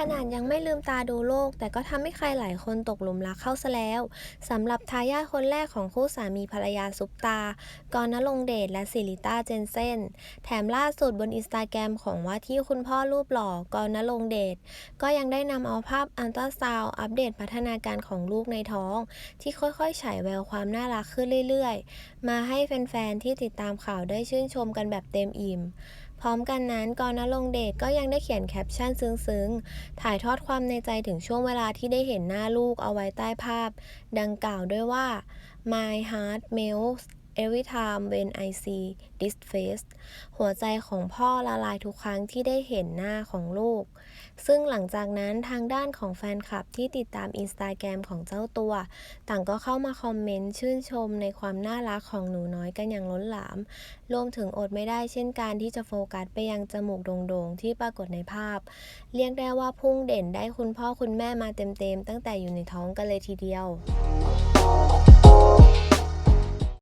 ขนาดยังไม่ลืมตาดูโลก แต่ก็ทำให้ใครหลายคนตกหลุมรักเข้าซะแล้วสำหรับทายาทคนแรกของคู่สามีภรรยาซุปตากรณรงเดชและสิริต้าเจนเซนแถมล่าสุดบนอินสตาแกรมของว่าที่คุณพ่อรูปหล่อกรณรงเดชก็ยังได้นำเอาภาพอัลตราซาวอัปเดตพัฒนาการของลูกในท้อง ที่ค่อยๆฉายแววความน่ารักขึ้นเรื่อยๆ มาให้แฟนๆที่ติดตามข่าวได้ชื่นชมกันแบบเต็มอิ่ม พร้อมกันนั้นกรณรงเดชก็ยังได้เขียนแคปชั่นซึ้งๆ ถ่ายทอดความในใจถึงช่วงเวลาที่ได้เห็นหน้าลูกเอาไว้ใต้ภาพ ดังกล่าวด้วยว่า My heart melts every time when I see this face หัวใจของพ่อละลายทุกครั้งที่ได้เห็นหน้าของลูก ซึ่งหลังจากนั้นทางด้านของแฟนคลับที่ติดตามอินสตาแกรมของเจ้าตัว ต่างก็เข้ามาคอมเมนต์ชื่นชมในความน่ารักของหนูน้อยกันอย่างล้นหลาม รวมถึงอดไม่ได้เช่นการที่จะโฟกัสไปยังจมูกโด่งๆ ที่ปรากฏในภาพ เรียกได้ว่าพุ่งเด่นได้คุณพ่อคุณแม่มาเต็มๆ ตั้งแต่อยู่ในท้องกันเลยทีเดียว